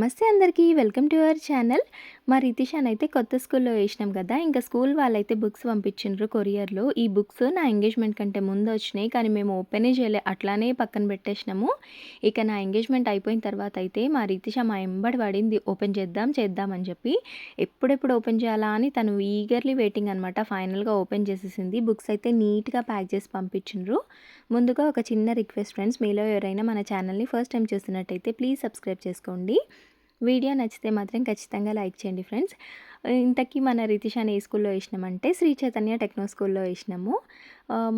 నమస్తే అందరికీ welcome to our channel. మా రితిషాన్ అయితే కొత్త స్కూల్లో వేసినాం కదా ఇంకా స్కూల్ వాళ్ళైతే బుక్స్ పంపించిండ్రు కొరియర్లో. ఈ బుక్స్ నా ఎంగేజ్మెంట్ కంటే ముందు వచ్చినాయి కానీ మేము ఓపెనే చేయలే అట్లానే పక్కన పెట్టేసినాము. ఇక నా ఎంగేజ్మెంట్ అయిపోయిన తర్వాత అయితే మా రితిష మా ఎంబడి పడింది ఓపెన్ చేద్దాం చేద్దాం అని చెప్పి. ఎప్పుడెప్పుడు ఓపెన్ చేయాలా అని తను ఈగర్లీ వెయిటింగ్ అనమాట ఫైనల్గా ఓపెన్ చేసేసింది. బుక్స్ అయితే నీట్గా ప్యాక్ చేసి పంపించిండ్రు. ముందుగా ఒక చిన్న రిక్వెస్ట్ ఫ్రెండ్స్ మీలో ఎవరైనా మన ఛానల్ని ఫస్ట్ టైం చూస్తున్నట్టయితే ప్లీజ్ సబ్స్క్రైబ్ చేసుకోండి. వీడియో నచ్చితే మాత్రం ఖచ్చితంగా లైక్ చేయండి ఫ్రెండ్స్. ఇంతకీ మన రితిషాని ఏ స్కూల్లో వేసినామంటే శ్రీ చైతన్య టెక్నో స్కూల్లో వేసినాము.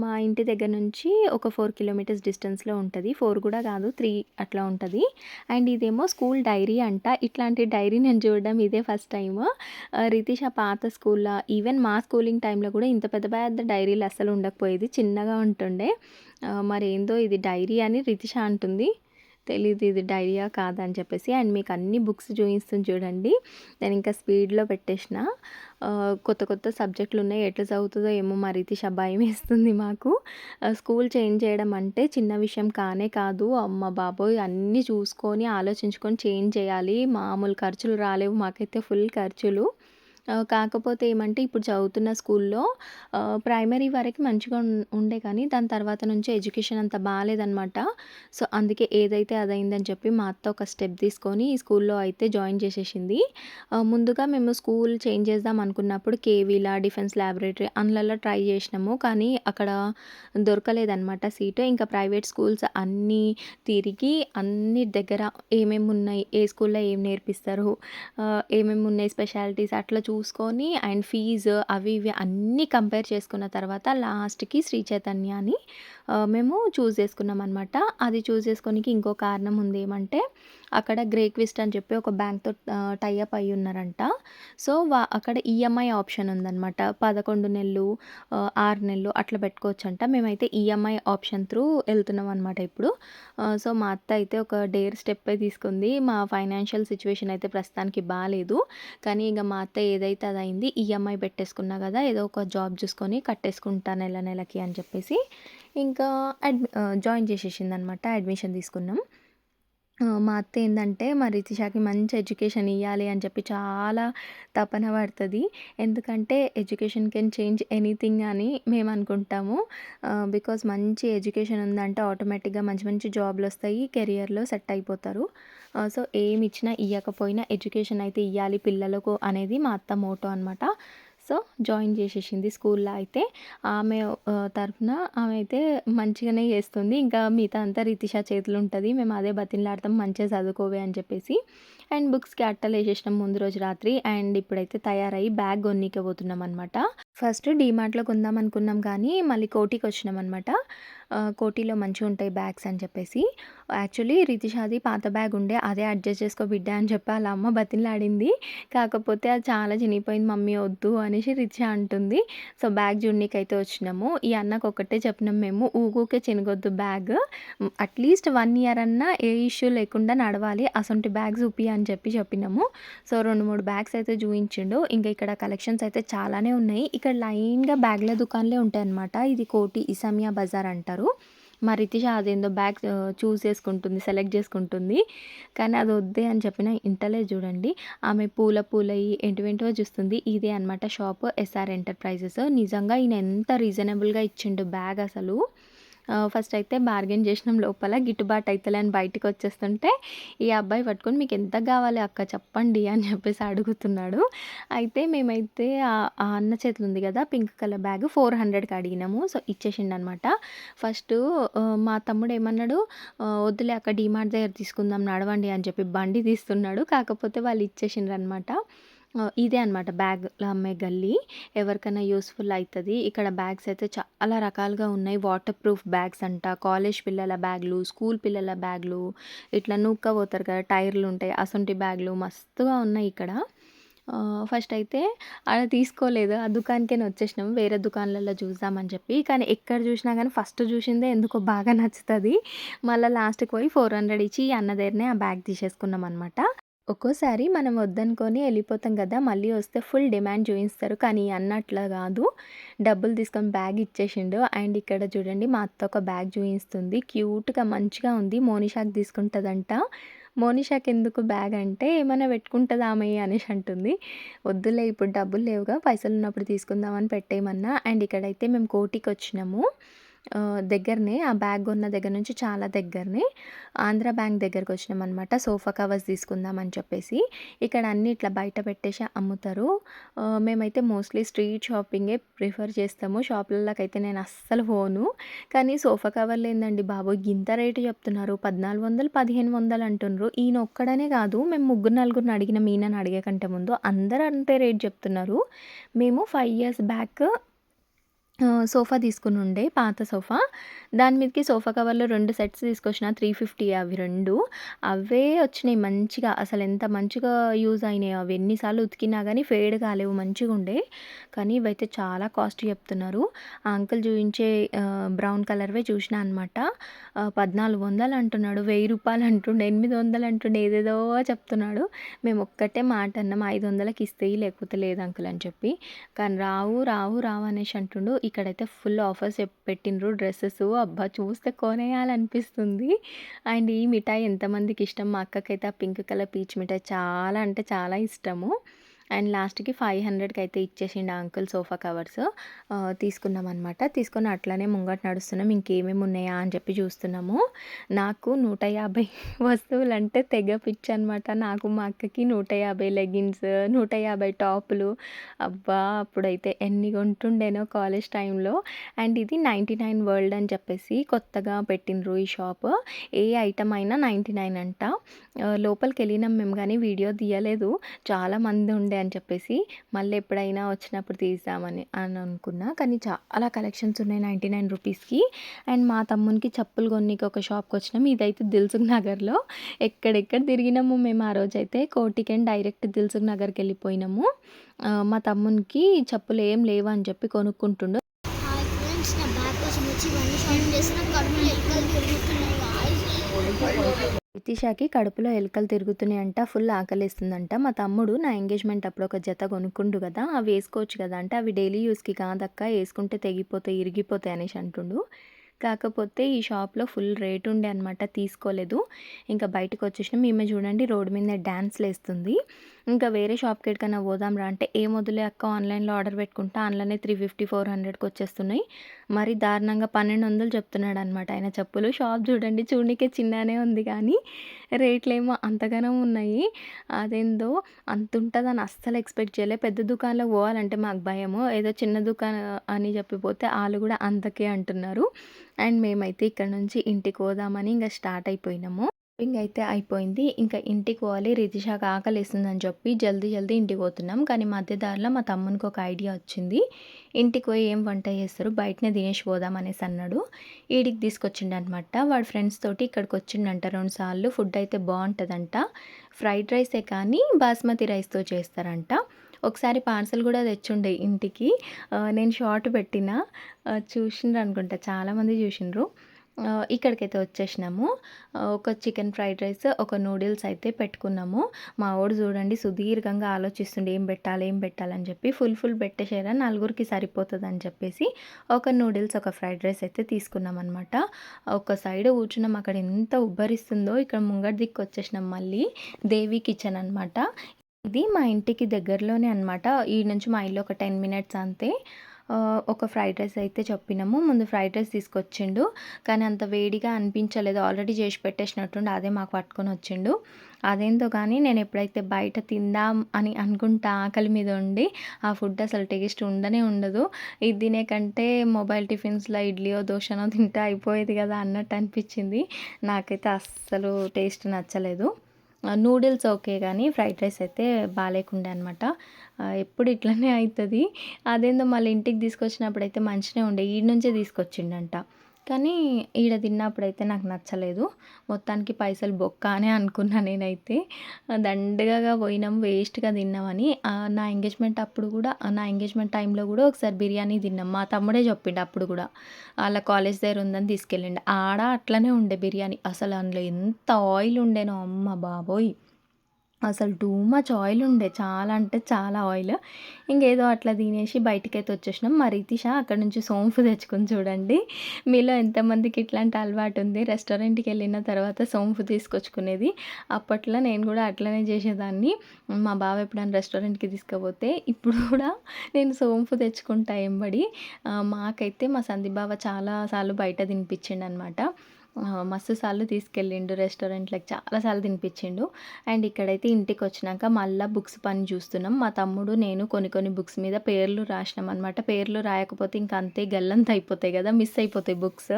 మా ఇంటి దగ్గర నుంచి ఒక ఫోర్ కిలోమీటర్స్ డిస్టెన్స్లో ఉంటుంది. ఫోర్ కూడా కాదు త్రీ అట్లా ఉంటుంది. అండ్ ఇదేమో స్కూల్ డైరీ అంట. ఇట్లాంటి డైరీ నేను చూడడం ఇదే ఫస్ట్ టైం రితిష పాత స్కూల్లో ఈవెన్ మా స్కూలింగ్ టైంలో కూడా ఇంత పెద్ద పెద్ద డైరీలు అస్సలు ఉండకపోయేది. చిన్నగా ఉంటుండే. మరి ఏందో ఇది డైరీ అని రితిష అంటుంది. తెలీదు ఇది డైరియా కాదని చెప్పేసి. అండ్ మీకు అన్ని బుక్స్ చూపిస్తుంది చూడండి. నేను ఇంకా స్పీడ్లో పెట్టేసిన. కొత్త కొత్త సబ్జెక్టులు ఉన్నాయి. ఎట్లా చదువుతుందో ఏమో మా రితిష భయం వేస్తుంది మాకు. స్కూల్ చేంజ్ చేయడం అంటే చిన్న విషయం కానే కాదు. అమ్మ బాబోయ్ అన్నీ చూసుకొని ఆలోచించుకొని చేంజ్ చేయాలి. మామూలు ఖర్చులు రాలేవు. మాకైతే ఫుల్ ఖర్చులు. కాకపోతే ఏమంటే ఇప్పుడు చదువుతున్న స్కూల్లో ప్రైమరీ వరకు మంచిగా ఉండే కానీ దాని తర్వాత నుంచి ఎడ్యుకేషన్ అంత బాగాలేదనమాట సో అందుకే ఏదైతే అదైందని చెప్పి మా అత్త ఒక స్టెప్ తీసుకొని ఈ స్కూల్లో అయితే జాయిన్ చేసేసింది. ముందుగా మేము స్కూల్ చేంజ్ చేద్దాం అనుకున్నప్పుడు కేవీలా డిఫెన్స్ ల్యాబొరేటరీ అందులో ట్రై చేసినాము. కానీ అక్కడ దొరకలేదనమాట సీటు. ఇంకా ప్రైవేట్ స్కూల్స్ అన్నీ తిరిగి అన్ని దగ్గర ఏమేమి ఉన్నాయి ఏ స్కూల్లో ఏం నేర్పిస్తారు ఏమేమి ఉన్నాయి స్పెషాలిటీస్ అట్లా చూ చూసుకొని అండ్ ఫీజు అవి ఇవి అన్నీ కంపేర్ చేసుకున్న తర్వాత లాస్ట్కి శ్రీ చైతన్యాని మేము చూస్ చేసుకున్నాం అనమాట అది చూస్ చేసుకోనికి ఇంకో కారణం ఉంది ఏమంటే అక్కడ గ్రేక్విస్ట్ అని చెప్పి ఒక బ్యాంక్తో టైఅప్ అయి ఉన్నారంట. సో వా అక్కడ ఈఎంఐ ఆప్షన్ ఉందన్నమాట. పదకొండు నెలలు ఆరు నెలలు అట్లా పెట్టుకోవచ్చు అంట మేమైతే ఈఎంఐ ఆప్షన్ త్రూ వెళ్తున్నాం అనమాట ఇప్పుడు సో మా అత్త అయితే ఒక డేర్ స్టెప్ తీసుకుంది. మా ఫైనాన్షియల్ సిచ్యువేషన్ అయితే ప్రస్తుతానికి బాగాలేదు కానీ ఇక మా అత్త ఏదైతే అది అయింది ఈఎంఐ పెట్టేసుకున్నా కదా ఏదో ఒక జాబ్ చూసుకొని కట్టేసుకుంటా నెల నెలకి అని చెప్పేసి ఇంకా అడ్మి జాయిన్ చేసేసింది అనమాట అడ్మిషన్ తీసుకున్నాం. మా అత్త ఏంటంటే మా రితిషాకి మంచి ఎడ్యుకేషన్ ఇవ్వాలి అని చెప్పి చాలా తపన పడుతుంది. ఎందుకంటే ఎడ్యుకేషన్ కెన్ చేంజ్ ఎనీథింగ్ అని మేము అనుకుంటాము. బికాజ్ మంచి ఎడ్యుకేషన్ ఉందంటే ఆటోమేటిక్గా మంచి మంచి జాబ్లు వస్తాయి కెరియర్లో సెట్ అయిపోతారు. సో ఏమి ఇచ్చినా ఇవ్వకపోయినా ఎడ్యుకేషన్ అయితే ఇవ్వాలి పిల్లలకు అనేది మా అత్త మోటో అనమాట సో జాయిన్ చేసేసింది స్కూల్లో అయితే. ఆమె తరఫున ఆమె అయితే మంచిగానే చేస్తుంది. ఇంకా మిగతా అంతా రితిషా చేతులు ఉంటుంది. మేము అదే బతిలాడతాం మంచిగా చదువుకోవే అని చెప్పేసి. అండ్ బుక్స్కి అట్టలు వేసేసినాం ముందు రోజు రాత్రి. అండ్ ఇప్పుడైతే తయారయ్యి బ్యాగ్ కొన్నికే పోతున్నాం అనమాట ఫస్ట్ డీమార్ట్లో కొందాం అనుకున్నాం కానీ మళ్ళీ కోటికి వచ్చినాం అనమాట కోటిలో మంచిగా ఉంటాయి బ్యాగ్స్ అని చెప్పేసి. యాక్చువల్లీ రితిషాది పాత బ్యాగ్ ఉండే అదే అడ్జస్ట్ చేసుకో బిడ్డ అని చెప్పి అలా అమ్మ బతిలాడింది. కాకపోతే అది చాలా చినిగిపోయింది మమ్మీ వద్దు అనేసి రితిష అంటుంది. సో బ్యాగ్ జున్నీకి అయితే వచ్చినాము. ఈ అన్నకు ఒకటే చెప్పినాం మేము ఊగూకే చినగొద్దు bag at least one year అన్నా ఏ ఇష్యూ లేకుండా నడవాలి అసొంటి బ్యాగ్స్ ఉపి అని చెప్పి చెప్పినాము. సో రెండు మూడు బ్యాగ్స్ అయితే చూపించిండు. ఇంకా ఇక్కడ కలెక్షన్స్ అయితే చాలానే ఉన్నాయి. ఇక్కడ లైన్గా బ్యాగ్ల దుకాణాలే ఉంటాయి అన్నమాట ఇది కోటి ఇసామియా బజార్ అంటారు. మా రితిష అదేందో బ్యాగ్ చూస్ చేసుకుంటుంది సెలెక్ట్ చేసుకుంటుంది. కానీ అది వద్దే అని చెప్పిన ఇంటలే చూడండి. ఆమె పూల పూలయి ఏంటివేంటివో చూస్తుంది. ఇదే అనమాట షాప్ ఎస్ఆర్ ఎంటర్ప్రైజెస్ నిజంగా ఈయన ఎంత రీజనబుల్గా ఇచ్చిండు బ్యాగ్ అసలు. ఫస్ట్ అయితే బార్గెన్ చేసినాం లోపల గిట్టుబాటు అవుతలే అని బయటకు వచ్చేస్తుంటే ఈ అబ్బాయి పట్టుకొని మీకు ఎంత కావాలి అక్క చెప్పండి అని చెప్పేసి అడుగుతున్నాడు. అయితే మేమైతే ఆ అన్న చేతులు ఉంది కదా పింక్ కలర్ బ్యాగ్ ఫోర్ హండ్రెడ్కి అడిగినాము. సో ఇచ్చేసిండు అనమాట ఫస్ట్ మా తమ్ముడు ఏమన్నాడు వద్దులే అక్క డిమార్ట్ దగ్గర తీసుకుందాం నడవండి అని చెప్పి బండి తీస్తున్నాడు. కాకపోతే వాళ్ళు ఇచ్చేసిండ్రు అనమాట ఇదే అనమాట బ్యాగ్ అమ్మే గల్లీ. ఎవరికైనా యూస్ఫుల్ అవుతుంది ఇక్కడ బ్యాగ్స్ అయితే చాలా రకాలుగా ఉన్నాయి. వాటర్ ప్రూఫ్ బ్యాగ్స్ అంట కాలేజ్ పిల్లల బ్యాగ్లు స్కూల్ పిల్లల బ్యాగ్లు ఇట్లా నూక్క పోతారు కదా టైర్లు ఉంటాయి. అసొంటి బ్యాగ్లు మస్తుగా ఉన్నాయి ఇక్కడ. ఫస్ట్ అయితే అలా తీసుకోలేదు. ఆ దుకాణానికే వచ్చేసినాము వేరే దుకాణాలలో చూద్దామని చెప్పి. కానీ ఎక్కడ చూసినా కానీ ఫస్ట్ చూసిందే ఎందుకో బాగా నచ్చుతుంది. మళ్ళీ లాస్ట్కి పోయి ఫోర్ హండ్రెడ్ ఇచ్చి అన్న దగ్గరనే ఆ బ్యాగ్ తీసేసుకున్నాం అనమాట ఒక్కోసారి మనం వద్దనుకొని వెళ్ళిపోతాం కదా మళ్ళీ వస్తే ఫుల్ డిమాండ్ చూపిస్తారు కానీ అన్నట్లా కాదు. డబ్బులు తీసుకొని బ్యాగ్ ఇచ్చేసిండు. అండ్ ఇక్కడ చూడండి మా అత్త ఒక బ్యాగ్ చూపిస్తుంది క్యూట్గా మంచిగా ఉంది. మోనిషాకి తీసుకుంటుందంట. మోనిషాకెందుకు బ్యాగ్ అంటే ఏమైనా పెట్టుకుంటుందా ఆమె అనేసి అంటుంది. వద్దులే ఇప్పుడు డబ్బులు లేవుగా. పైసలు ఉన్నప్పుడు తీసుకుందామని పెట్టేయమన్నా. అండ్ ఇక్కడైతే మేము కోటికి వచ్చినాము దగ్గరనే ఆ బ్యాగ్ ఉన్న దగ్గర నుంచి చాలా దగ్గరనే. ఆంధ్ర బ్యాంక్ దగ్గరకొచ్చినామనమాట. సోఫా కవర్స్ తీసుకుందాం అని చెప్పేసి. ఇక్కడ అన్ని ఇట్లా బయట పెట్టేసి అమ్ముతారు. మేమైతే మోస్ట్‌లీ స్ట్రీట్ షాపింగే ప్రిఫర్ చేస్తాము. షాపులలోకైతే నేను అస్సలు పోను. కానీ సోఫా కవర్లేందండి బాబు గింత రేటు చెప్తున్నారు. 1400, 1500 అంటుండ్రు. ఈయన ఒక్కడనే కాదు మేము ముగ్గురు, నలుగురిని అడిగిన మీనని అడిగే కంటే ముందు. అందరూ అంతే రేట్ చెప్తున్నారు. మేము ఫైవ్ ఇయర్స్ బ్యాక్ సోఫా తీసుకుని ఉండే పాత సోఫా. దాని మీదకి సోఫా కవర్లో రెండు సెట్స్ తీసుకొచ్చిన 350 అవి రెండు అవే వచ్చినాయి మంచిగా. అసలు ఎంత మంచిగా యూజ్ అయినాయి అవి ఎన్నిసార్లు ఉతికినా కానీ ఫేడ్ కాలేవు మంచిగా ఉండే కానీ ఇవైతే చాలా కాస్ట్ చెప్తున్నారు. ఆ అంకుల్ చూపించే బ్రౌన్ కలర్‌వే చూసిన అనమాట. పద్నాలుగు వందలు అంటున్నాడు. వెయ్యి రూపాయలు అంటుండే ఎనిమిది వందలు అంటుండే ఏదేదో చెప్తున్నాడు. మేము ఒక్కటే మాట అన్నాం. 500కి ఇస్తేయి లేకపోతే లేదు అంకుల్ అని చెప్పి. కానీ రావు, రావు, రావు అనేసి అంటుండు. ఇక్కడైతే ఫుల్ ఆఫర్స్ పెట్టినరు పెట్టిండ్రు అబ్బా! చూస్తే కొనేయాలనిపిస్తుంది. అండ్ ఈ మిఠాయి ఎంతమందికి ఇష్టం. మా అక్కకైతే ఆ పింక్ కలర్ పీచ్ మిఠాయి చాలా అంటే చాలా ఇష్టము. అండ్ లాస్ట్‌కి 500కి అయితే ఇచ్చేసిండు ఆ అంకుల్ సోఫా కవర్స్. తీసుకున్నాం అనమాట తీసుకొని అట్లనే ముంగట నడుస్తున్నాం. ఇంకేమేమి ఉన్నాయా అని చెప్పి చూస్తున్నాము. నాకు నూట యాభై వస్తువులు అంటే తెగ పిచ్చనమాట. నాకు మా అక్కకి 150 లెగిన్స్, 150 టాపులు. అబ్బా! అప్పుడైతే ఎన్ని కొంటుండేనో కాలేజ్ టైంలో. అండ్ ఇది 99 వరల్డ్ అని చెప్పేసి కొత్తగా పెట్టిండ్రు ఈ షాప్. ఏ ఐటమ్ అయినా 99 అంట. లోపలికి వెళ్ళినాం మేము కానీ వీడియో తీయలేదు. చాలా మంది ఉండే అని చెప్పేసి. మళ్ళీ ఎప్పుడైనా వచ్చినప్పుడు తీద్దామని అని అనుకున్నా. కానీ చాలా కలెక్షన్స్ ఉన్నాయి 99 రూపీస్‌కి. అండ్ మా తమ్మునికి చెప్పులు కొన్నికి ఒక షాప్కి వచ్చినాం ఇదైతే దిల్సుఖ్ నగర్‌లో. ఎక్కడెక్కడ తిరిగినాము మేము ఆ రోజైతే. కోటికెన్ డైరెక్ట్ దిల్సుఖ్ నగర్కి వెళ్ళిపోయినాము మా తమ్మునికి చెప్పులు ఏం లేవు అని చెప్పి కొనుక్కుంటుండు. హాయ్ ఫ్రెండ్స్ నా బ్యాగ్ కోసం వచ్చి ఇవన్నీ షాపింగ్ చేసిన కడుపులో ఎలుకలు తిరుగుతున్నాయి గాయ్స్ నితిషాకి కడుపులో ఎలుకలు తిరుగుతున్నాయంట. ఫుల్ ఆకలిస్తుందంట మా తమ్ముడు నా ఎంగేజ్‌మెంట్ అప్పుడు ఒక జత కొనుక్కుండు కదా అవి వేసుకోవచ్చు కదా అంటే అవి డైలీ యూస్కి కాదక్కా వేసుకుంటే తెగిపోతాయి, ఇరిగిపోతాయి అనేసి అంటుండు. కాకపోతే ఈ షాప్‌లో ఫుల్ రేట్ ఉండే అనమాట. తీసుకోలేదు. ఇంకా బయటకొచ్చేసినాం. ఈమె చూడండి రోడ్డు మీద డ్యాన్స్లు వేస్తుంది ఇంకా వేరే షాప్‌కి ఎక్కడికన్నా పోదాం రా అంటే ఏం వదిలే అక్క ఆన్‌లైన్‌లో ఆర్డర్ పెట్టుకుంటా. అందులోనే 350, 400కి వచ్చేస్తున్నాయి. మరి దారుణంగా 1200 చెప్తున్నాడనమాట ఆయన చెప్పులు. షాప్ చూడండి చూడనికే చిన్నగానే ఉంది కానీ రేట్లేమో అంతగానో ఉన్నాయి. అదేందో అంత ఉంటుందో అని అస్సలు ఎక్స్‌పెక్ట్ చేయలే. పెద్ద దుకాణంలో పోవాలంటే మాకు భయము. ఏదో చిన్న దుకాణం అని చెప్పిపోతే వాళ్ళు కూడా అంతకే అంటున్నారు. అండ్ మేమైతే ఇక్కడ నుంచి ఇంటికి పోదామని ఇంకా స్టార్ట్ అయిపోయినాము. షాపింగ్ అయితే అయిపోయింది. ఇంకా ఇంటికి పోవాలి. రితిషాకి ఆకలిస్తుందని చెప్పి జల్దీ జల్దీ ఇంటికి పోతున్నాం. కానీ మధ్య దారిలో మా తమ్మునికి ఒక ఐడియా వచ్చింది. ఇంటికి పోయి ఏం వంట చేస్తారు బయటనే తినేసి పోదాం అనేసి అన్నాడు. ఈడికి తీసుకొచ్చిండనమాట. వాడు ఫ్రెండ్స్ తోటి ఇక్కడికి వచ్చిండంట రెండు సార్లు. ఫుడ్ అయితే బాగుంటుందంట ఫ్రైడ్ రైసే కానీ బాస్మతి రైస్‌తో చేస్తారంట. ఒకసారి పార్సల్ కూడా తెచ్చుండే ఇంటికి. నేను షార్ట్ పెట్టిన. చూసిండ్రు అనుకుంటా చాలామంది చూసిండ్రు. ఇక్కడికైతే వచ్చేసినాము. ఒక చికెన్ ఫ్రైడ్ రైస్, ఒక నూడిల్స్ అయితే పెట్టుకున్నాము. మా వాడు చూడండి సుదీర్ఘంగా ఆలోచిస్తుండే ఏం పెట్టాలి, ఏం పెట్టాలని చెప్పి. ఫుల్ ఫుల్ పెట్టేసేరా నలుగురికి సరిపోతుందని చెప్పేసి ఒక నూడిల్స్, ఒక ఫ్రైడ్ రైస్ అయితే తీసుకున్నామనమాట. ఒక సైడ్ కూర్చున్నాం. అక్కడ ఎంత ఉబ్బరిస్తుందో ఇక్కడ ముంగట దిక్కు వచ్చేసినాం మళ్ళీ. దేవి కిచెన్ అనమాట. ఇది మా ఇంటికి దగ్గరలోనే అనమాట. ఈడ నుంచి మా ఇల్లు ఒక 10 మినిట్స్ అంతే. ఒక ఫ్రైడ్ రైస్ అయితే చెప్పినాము. ముందు ఫ్రైడ్ రైస్ తీసుకొచ్చిండు. కానీ అంత వేడిగా అనిపించలేదు. ఆల్రెడీ చేసి పెట్టేసినట్టుండి అదే మాకు పట్టుకొని వచ్చిండు. అదేందో కానీ నేను ఎప్పుడైతే బయట తిందాం అని అనుకుంటా ఆకలి మీద ఉండి ఆ ఫుడ్ అసలు టేస్ట్ ఉండనే ఉండదు. ఇది తినే కంటే మొబైల్ టిఫిన్స్‌లో ఇడ్లీయో, దోశనో తింటే అయిపోయేది కదా! అన్నట్టు అనిపించింది. నాకైతే అస్సలు టేస్ట్ నచ్చలేదు. నూడిల్స్ ఓకే కానీ ఫ్రైడ్ రైస్ అయితే బాగాలేకుండే అనమాట. ఎప్పుడు ఇట్లనే అవుతుంది అదేందో మళ్ళీ ఇంటికి తీసుకొచ్చినప్పుడైతే మంచిగా ఉండే. ఈడ నుంచే తీసుకొచ్చిండంట. కానీ ఈడ తిన్నప్పుడైతే నాకు నచ్చలేదు. మొత్తానికి పైసలు బొక్క అనే అనుకున్నా నేనైతే. దండగగా పోయినాం వేస్ట్‌గా తిన్నామని. నా ఎంగేజ్‌మెంట్ అప్పుడు కూడా నా ఎంగేజ్‌మెంట్ టైంలో కూడా ఒకసారి బిర్యానీ తిన్నాం. మా తమ్ముడే చెప్పిండు అప్పుడు కూడా. వాళ్ళ కాలేజ్ దగ్గర ఉందని తీసుకెళ్ళిండు. ఆడ అట్లనే ఉండే బిర్యానీ. అసలు అందులో ఎంత ఆయిల్ ఉండేనో అమ్మ బాబోయ్! అసలు టూ మచ్ ఆయిల్ ఉండే చాలా అంటే చాలా ఆయిల్. ఇంకేదో అట్లా తినేసి బయటికైతే వచ్చేసినాం. మరి రితీష అక్కడ నుంచి సోంపు తెచ్చుకుని చూడండి. మీలో ఎంతమందికి ఇట్లాంటి అలవాటు ఉంది? రెస్టారెంట్కి వెళ్ళిన తర్వాత సోంపు తీసుకొచ్చుకునేది. అప్పట్లో నేను కూడా అట్లనే చేసేదాన్ని. మా బావ ఎప్పుడైనా రెస్టారెంట్కి తీసుకుపోతే ఇప్పుడు కూడా నేను సోంపు తెచ్చుకుంటా ఎంబడి మాకైతే మా సందీప్ బావ చాలాసార్లు బయట తినిపించిండు అనమాట మస్తు సార్లు తీసుకెళ్ళిండు రెస్టారెంట్లకు చాలాసార్లు తినిపించిండు. అండ్ ఇక్కడైతే ఇంటికి వచ్చినాక మళ్ళీ బుక్స్ పని చూస్తున్నాం. మా తమ్ముడు నేను కొన్ని కొన్ని బుక్స్ మీద పేర్లు రాసినాం అనమాట పేర్లు రాయకపోతే ఇంకా అంతే గల్లంత అయిపోతాయి కదా మిస్ అయిపోతాయి బుక్స్.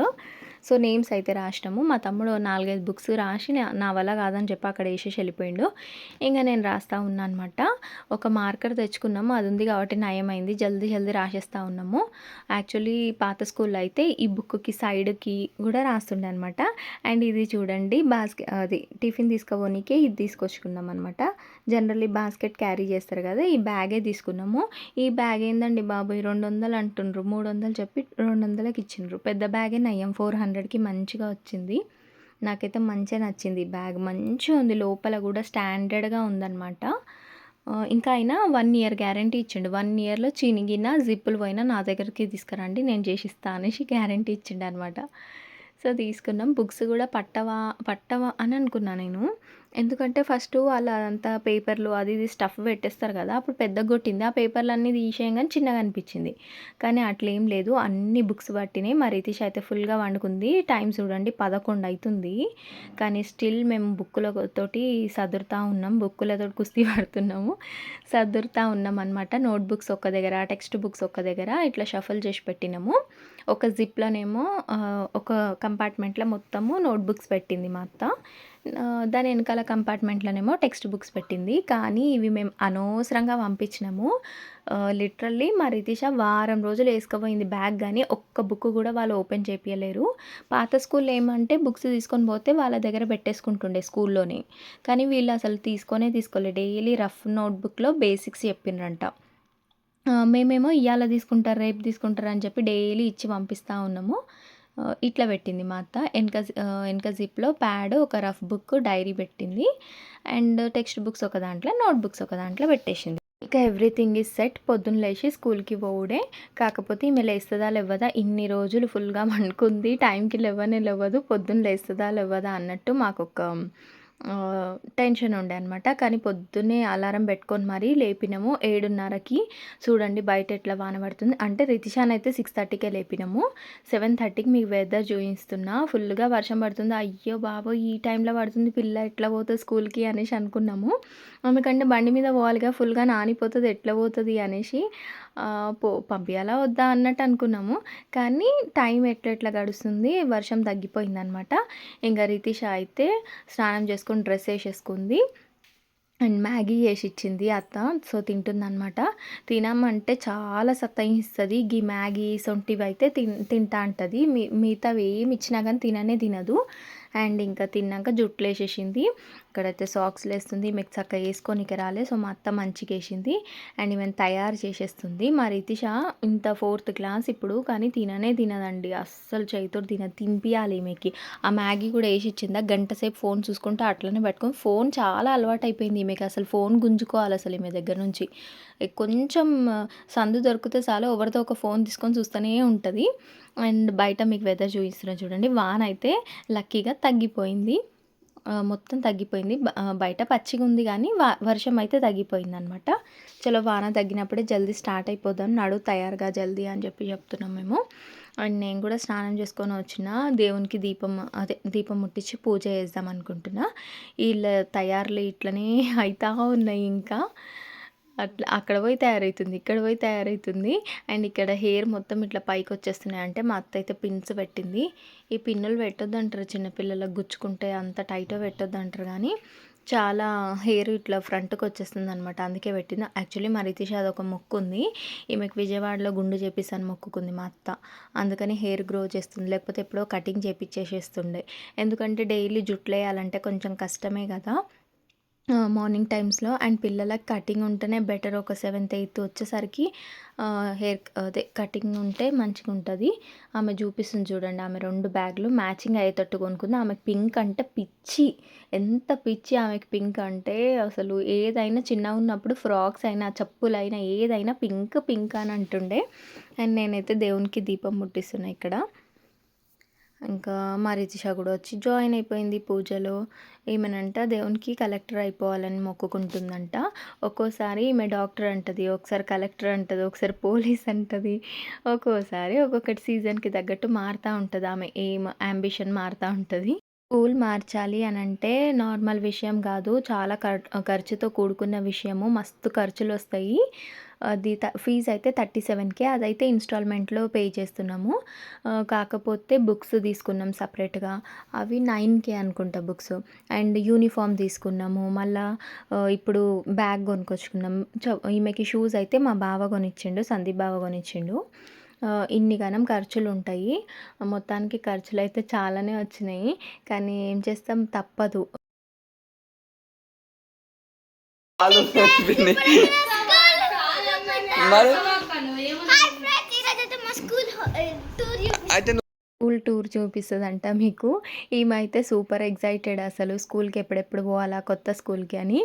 సో నేమ్స్ అయితే రాసినాము. మా తమ్ముడు నాలుగైదు బుక్స్ రాసి నా- వల్ల కాదని చెప్పి అక్కడ వేసేసి వెళ్ళిపోయిండు. ఇంకా నేను రాస్తా ఉన్నా అనమాట ఒక మార్కర్ తెచ్చుకున్నాము. అది ఉంది కాబట్టి నయమైంది. జల్దీ జల్దీ రాసేస్తూ ఉన్నాము. యాక్చువల్లీ పాత స్కూల్లో అయితే ఈ బుక్కి సైడ్కి కూడా రాస్తుండే అనమాట అండ్ ఇది చూడండి బాస్కెట్ అది టిఫిన్ తీసుకోపోనీకే ఇది తీసుకొచ్చుకున్నాం అనమాట జనరల్లీ బాస్కెట్ క్యారీ చేస్తారు కదా ఈ బ్యాగే తీసుకున్నాము. ఈ బ్యాగ్ ఏందండి బాబు రెండు వందలు అంటుండ్రు మూడు వందలు చెప్పి రెండు వందలకి ఇచ్చిండ్రు. పెద్ద బ్యాగే నయ్యం ఫోర్ హండ్రెడ్కి మంచిగా వచ్చింది. నాకైతే మంచిగా నచ్చింది ఈ బ్యాగ్. మంచిగా ఉంది లోపల కూడా స్టాండర్డ్గా ఉందన్నమాట. ఇంకా అయినా వన్ ఇయర్ గ్యారంటీ ఇచ్చిండు. వన్ ఇయర్లో చినిగిన జిప్పులు పోయినా నా దగ్గరికి తీసుకురండి నేను చేసిస్తా అనేసి గ్యారంటీ ఇచ్చిండు అనమాట సో తీసుకున్నాం. బుక్స్ కూడా పట్టవా పట్టవా అని అనుకున్నా నేను. ఎందుకంటే ఫస్ట్ వాళ్ళు అదంతా పేపర్లు అది ఇది స్టఫ్ పెట్టేస్తారు కదా అప్పుడు పెద్ద కొట్టింది. ఆ పేపర్లు అన్నీ తీసేయంగానే చిన్నగా అనిపించింది. కానీ అట్లేం లేదు. అన్ని బుక్స్ పట్టినాయి మా రితీష్ అయితే ఫుల్గా వండుకుంది. టైం చూడండి పదకొండు అవుతుంది కానీ స్టిల్ మేము బుక్కులతోటి సదురుతూ ఉన్నాం. బుక్కులతో కుస్తీ పడుతున్నాము. సదురుతా ఉన్నాం అనమాట నోట్బుక్స్ ఒక్క దగ్గర టెక్స్ట్ బుక్స్ ఒక్క దగ్గర ఇట్లా షఫల్ చేసి పెట్టినాము. ఒక జిప్లోనేమో ఒక కంపార్ట్మెంట్లో మొత్తము నోట్బుక్స్ పెట్టింది మా అత్త. దాని వెనకాల కంపార్ట్మెంట్లోనేమో టెక్స్ట్ బుక్స్ పెట్టింది. కానీ ఇవి మేము అనవసరంగా పంపించినాము. లిటరల్లీ మా రితీష వారం రోజులు వేసుకుపోయింది బ్యాగ్ కానీ ఒక్క బుక్ కూడా వాళ్ళు ఓపెన్ చేపించలేరు పాత స్కూల్లో ఏమంటే బుక్స్ తీసుకొని పోతే వాళ్ళ దగ్గర పెట్టేసుకుంటుండే స్కూల్లోనే. కానీ వీళ్ళు అసలు తీసుకొనే తీసుకోలేదు డైలీ రఫ్ నోట్బుక్లో బేసిక్స్ చెప్పిండ్రంట మేమేమో ఇవాళ తీసుకుంటారు రేపు తీసుకుంటారు అని చెప్పి డైలీ ఇచ్చి పంపిస్తూ ఉన్నాము. ఇట్లా పెట్టింది మా అత్త. వెనక వెనక జిప్లో ప్యాడ్ ఒక రఫ్ బుక్ డైరీ పెట్టింది. అండ్ టెక్స్ట్ బుక్స్ ఒక దాంట్లో నోట్ బుక్స్ ఒక దాంట్లో పెట్టేసింది. ఇక ఎవ్రీథింగ్ ఈజ్ సెట్. పొద్దున్న లేచి స్కూల్కి పోవుడే. కాకపోతే ఈమె లేస్తుందా లేవదా ఇన్ని రోజులు ఫుల్గా మండుకుంది టైంకి లేవనే లేవదు పొద్దున్న లేస్తుందా లేవదా అన్నట్టు మాకు ఒక టెన్షన్ ఉండే అనమాట కానీ పొద్దున్నే అలారం పెట్టుకొని మరీ లేపినాము ఏడున్నరకి. చూడండి బయట ఎట్లా వాన పడుతుంది. అంటే రితిషాన్ అయితే సిక్స్ థర్టీకే లేపినాము. సెవెన్ థర్టీకి మీకు వెదర్ చూపిస్తున్నా. ఫుల్గా వర్షం పడుతుంది. అయ్యో బాబో ఈ టైంలో పడుతుంది పిల్ల ఎట్లా పోతుంది స్కూల్కి అనేసి అనుకున్నాము. ఎందుకంటే బండి మీద పోవాలిగా ఫుల్గా నానిపోతుంది. ఎట్లా పోతుంది అనేసి పో పంపించాలా వద్దా అన్నట్టు అనుకున్నాము. కానీ టైం ఎట్లా ఎట్లా గడుస్తుంది? వర్షం తగ్గిపోయిందనమాట ఇంకా రితిష అయితే స్నానం చేసుకుని డ్రెస్ వేసేసుకుంది. అండ్ మ్యాగీ వేసి ఇచ్చింది అత్త. సో తింటుందన్నమాట. తినమంటే చాలా సతాయిస్తుంది గీ మ్యాగీ సొంటివి అయితే తిన్ తింటా ఉంటుంది మీ మిగతావి ఏమి ఇచ్చినా కానీ తిననే తినదు. అండ్ ఇంకా తిన్నాక జుట్లు వేసేసింది ఇక్కడైతే సాక్స్లు వేస్తుంది మీకు చక్కగా వేసుకొనికి రాలే. సో మా అత్త మంచిగా వేసింది. అండ్ ఈమెను తయారు చేసేస్తుంది. మా రితిష ఇంత ఫోర్త్ క్లాస్ ఇప్పుడు కానీ తిననే తినదండి. అస్సలు చేతితో తిన తింపియాలి ఈమెకి. ఆ మ్యాగీ కూడా వేసి ఇచ్చిందా. గంట సేపు ఫోన్ చూసుకుంటూ అట్లనే పెట్టుకొని ఫోన్ చాలా అలవాటు అయిపోయింది ఈమెకి. అసలు ఫోన్ గుంజుకోవాలి అసలు ఈమె దగ్గర నుంచి. కొంచెం సందు దొరికితే చాలు ఎవరితో ఒక ఫోన్ తీసుకొని చూస్తూనే ఉంటుంది. అండ్ బయట మీకు వెదర్ చూపిస్తున్నా చూడండి. వాన అయితే లక్కీగా తగ్గిపోయింది. మొత్తం తగ్గిపోయింది. బయట పచ్చిగా ఉంది కానీ వర్షం అయితే తగ్గిపోయింది అనమాట చలో వాన తగ్గినప్పుడే జల్దీ స్టార్ట్ అయిపోదాం నడు తయారుగా జల్దీ అని చెప్పి చెప్తున్నాం మేము. అండ్ నేను కూడా స్నానం చేసుకొని వచ్చిన దేవునికి దీపం అదే దీపం ముట్టించి పూజ చేద్దాం అనుకుంటున్నా. వీళ్ళ తయారులు ఇట్లనే అవుతా ఉన్నాయి ఇంకా. అట్లా అక్కడ పోయి తయారవుతుంది ఇక్కడ పోయి తయారవుతుంది అండ్ ఇక్కడ హెయిర్ మొత్తం ఇట్లా పైకి వచ్చేస్తున్నాయి అంటే మా అత్త అయితే పిన్స్ పెట్టింది. ఈ పిన్నులు పెట్టొద్దు అంటారు చిన్నపిల్లలకు గుచ్చుకుంటే అంత టైట్గా పెట్టొద్దు అంటారు కానీ చాలా హెయిర్ ఇట్లా ఫ్రంట్కి వచ్చేస్తుంది అనమాట అందుకే పెట్టింది యాక్చువల్లీ మా రితీష్ ఒక మొక్కు ఉంది ఈమెకు విజయవాడలో గుండు చేపిస్తాను మొక్కుకుంది మా అత్త. అందుకని హెయిర్ గ్రో చేస్తుంది. లేకపోతే ఎప్పుడో కటింగ్ చేపించేసేస్తుండే ఎందుకంటే డైలీ జుట్లు వేయాలంటే కొంచెం కష్టమే కదా. మార్నింగ్ టైమ్స్‌లో అండ్ పిల్లలకి కటింగ్ ఉంటేనే బెటర్. ఒక సెవెంత్, ఎయిత్ వచ్చేసరికి హెయిర్ అదే కటింగ్ ఉంటే మంచిగా ఉంటుంది ఆమె చూపిస్తుంది చూడండి. ఆమె రెండు బ్యాగులు మ్యాచింగ్ అయ్యేటట్టు కొనుక్కుంది. ఆమెకు పింక్ అంటే పిచ్చి. ఎంత పిచ్చి ఆమెకి పింక్ అంటే అసలు ఏదైనా చిన్నగున్నప్పుడు ఫ్రాక్స్ అయినా, చెప్పులైనా ఏదైనా పింక్, పింక్ అని అంటుండే. అండ్ నేనైతే దేవునికి దీపం ముట్టిస్తున్నా ఇక్కడ. ఇంకా మా రితిష కూడా వచ్చి జాయిన్ అయిపోయింది పూజలో. ఈమెనంట దేవునికి కలెక్టర్ అయిపోవాలని మొక్కుకుంటుందంట. ఒక్కోసారి ఈమె డాక్టర్ అంటది. ఒకసారి కలెక్టర్ అంటది. ఒకసారి పోలీస్ అంటది. ఒక్కోసారి ఒక్కొక్కటి సీజన్‌కి తగ్గట్టు మారుతూ ఉంటుంది ఆమె ఏం యాంబిషన్ మారుతూ ఉంటుంది స్కూల్ మార్చాలి అని అంటే నార్మల్ విషయం కాదు. చాలా ఖర్చుతో కూడుకున్న విషయము. మస్తు ఖర్చులు వస్తాయి అది త ఫీజ్ అయితే 37,000 అదైతే ఇన్‌స్టాల్‌మెంట్‌లో పే చేస్తున్నాము. కాకపోతే బుక్స్ తీసుకున్నాం సపరేట్గా అవి నైన్కే అనుకుంటా బుక్స్. అండ్ యూనిఫార్మ్ తీసుకున్నాము. మళ్ళా ఇప్పుడు బ్యాగ్ కొనుక్కొచ్చుకున్నాం. చ ఈమెకి షూస్ అయితే మా బావ కొనిచ్చిండు. సందీప్ బావ కొనిచ్చిండు. ఇన్ని గనం ఖర్చులుంటాయి. మొత్తానికి ఖర్చులు అయితే చాలానే వచ్చినాయి. కానీ ఏం చేస్తాం తప్పదు. మరి స్కూల్ టూర్ చూపిస్తుందంట మీకు. ఈమె అయితే సూపర్ ఎగ్జైటెడ్ అసలు స్కూల్‌కి ఎప్పుడెప్పుడు పోవాలా కొత్త స్కూల్‌కి అని.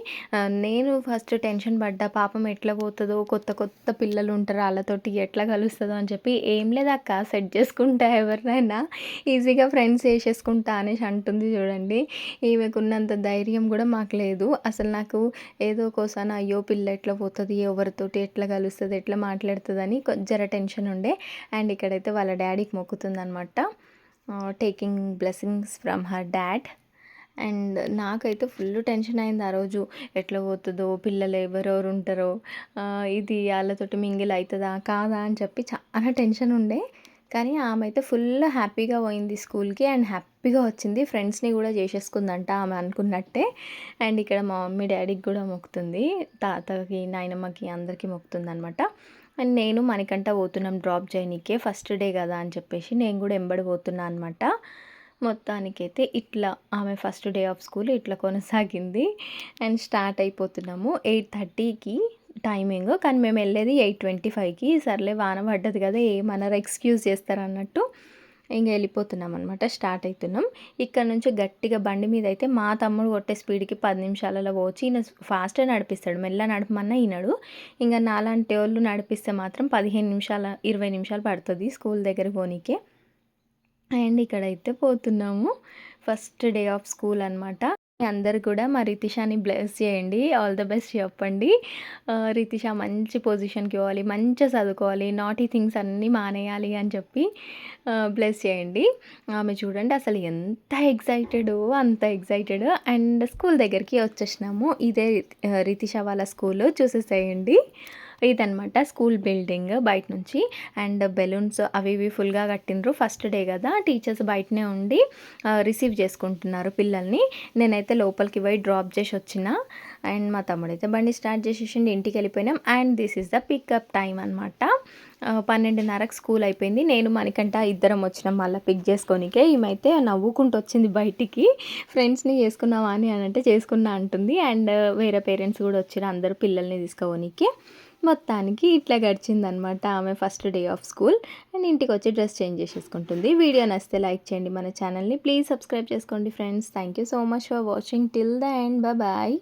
నేను ఫస్ట్ టెన్షన్ పడ్డా. పాపం ఎట్లా పోతుందో కొత్త కొత్త పిల్లలు ఉంటారు. వాళ్ళతోటి ఎట్లా కలుస్తుందో అని చెప్పి ఏం లేదక్క సెట్ చేసుకుంటా ఎవరినైనా ఈజీగా ఫ్రెండ్స్ చేసేసుకుంటా అనేసి అంటుంది చూడండి. ఈమెకున్నంత ధైర్యం కూడా మాకు లేదు. అసలు నాకు ఏదో కోసాన అయ్యో! పిల్ల ఎట్లా పోతుంది ఎవరితోటి ఎట్లా కలుస్తుంది ఎట్లా మాట్లాడుతుంది అని జర టెన్షన్ ఉండే. అండ్ ఇక్కడైతే వాళ్ళ డాడీకి మొక్కుతుంది అనమాట taking blessings from her dad. And నాకైతే ఫుల్ టెన్షన్ అయింది ఆ రోజు. ఎట్లా పోతుందో పిల్లలు ఎవరెవరు ఉంటారో? ఇది వాళ్ళతోటి మింగిల్ అవుతుందా కాదా? అని చెప్పి చాలా టెన్షన్ ఉండే. కానీ ఆమె అయితే ఫుల్ హ్యాపీగా పోయింది స్కూల్‌కి. అండ్ హ్యాపీగా వచ్చింది. ఫ్రెండ్స్‌ని కూడా చేసేసుకుందంట ఆమె అనుకున్నట్టే. అండ్ ఇక్కడ మా మమ్మీ, డాడీకి కూడా మొక్కుతుంది. తాతకి, నాయనమ్మకి అందరికి మొక్కుతుందనమాట. అండ్ నేను మణికంఠ పోతున్నాం డ్రాప్ చేయనీకే. ఫస్ట్ డే కదా అని చెప్పేసి నేను కూడా ఎంబడి పోతున్నా అనమాట. మొత్తానికైతే ఇట్లా ఆమె ఫస్ట్ డే ఆఫ్ స్కూల్ ఇట్లా కొనసాగింది. అండ్ స్టార్ట్ అయిపోతున్నాము. 8:30కి టైమింగ్. కానీ మేము వెళ్ళేది 8:25కి. సర్లే వాన పడ్డది కదా! ఏమన్నారు ఎక్స్‌క్యూజ్ చేస్తారన్నట్టు ఇంకా వెళ్ళిపోతున్నాం అనమాట. స్టార్ట్ అవుతున్నాం ఇక్కడ నుంచి గట్టిగా బండి మీద అయితే మా తమ్ముడు కొట్టే స్పీడ్‌కి పది నిమిషాలలో పోవచ్చు. ఈయన ఫాస్ట్‌గా నడిపిస్తాడు. మెల్లగా నడపమన్నా ఈయనడు ఇంకా నాలాంటి వాళ్ళు నడిపిస్తే మాత్రం 15 నిమిషాల 20 నిమిషాలు పడుతుంది స్కూల్ దగ్గర పోనీకే. అండ్ ఇక్కడైతే పోతున్నాము. ఫస్ట్ డే ఆఫ్ స్కూల్ అనమాట. అందరు కూడా మా రితిషాని బ్లెస్ చేయండి. ఆల్ ద బెస్ట్ చెప్పండి. రితిష మంచి పొజిషన్‌కి పోవాలి. మంచిగా చదువుకోవాలి. నాటీ థింగ్స్ అన్నీ మానేయాలి అని చెప్పి బ్లెస్ చేయండి. ఆమె చూడండి అసలు ఎంత ఎగ్జైటెడ్ అంత ఎగ్జైటెడ్ అండ్ స్కూల్ దగ్గరికి వచ్చేసినాము. ఇదే రితిష వాళ్ళ స్కూలు చూసేసేయండి. ఇదనమాట స్కూల్ బిల్డింగ్ బయట నుంచి. అండ్ బెలూన్స్ అవి ఇవి ఫుల్‌గా కట్టిండ్రు. ఫస్ట్ డే కదా! టీచర్స్ బయటనే ఉండి రిసీవ్ చేసుకుంటున్నారు పిల్లల్ని. నేనైతే లోపలికి పోయి డ్రాప్ చేసి వచ్చిన. అండ్ మా తమ్ముడైతే బండి స్టార్ట్ చేసేసిండి ఇంటికి వెళ్ళిపోయినాం. And this is the pickup time అనమాట. పన్నెండున్నరకు స్కూల్ అయిపోయింది. నేను మనకంట ఇద్దరం వచ్చినాం మళ్ళీ పిక్ చేసుకోనీకే. ఈమైతే నవ్వుకుంటూ వచ్చింది బయటికి. ఫ్రెండ్స్‌ని చేసుకున్నావా అని అంటే చేసుకున్నా అంటుంది. అండ్ వేరే పేరెంట్స్ కూడా వచ్చిన అందరూ పిల్లల్ని తీసుకపోనీకి. మొత్తానికి ఇట్లా గడిచిందనమాట ఆమె first day of school. And ఇంటికొచ్చి డ్రెస్ చేంజ్ చేసేసుకుంటుంది. వీడియో నచ్చితే లైక్ చేయండి మన ఛానల్‌ని. ప్లీజ్ సబ్స్క్రైబ్ చేసుకోండి friends. Thank you so much for watching till the end. Bye.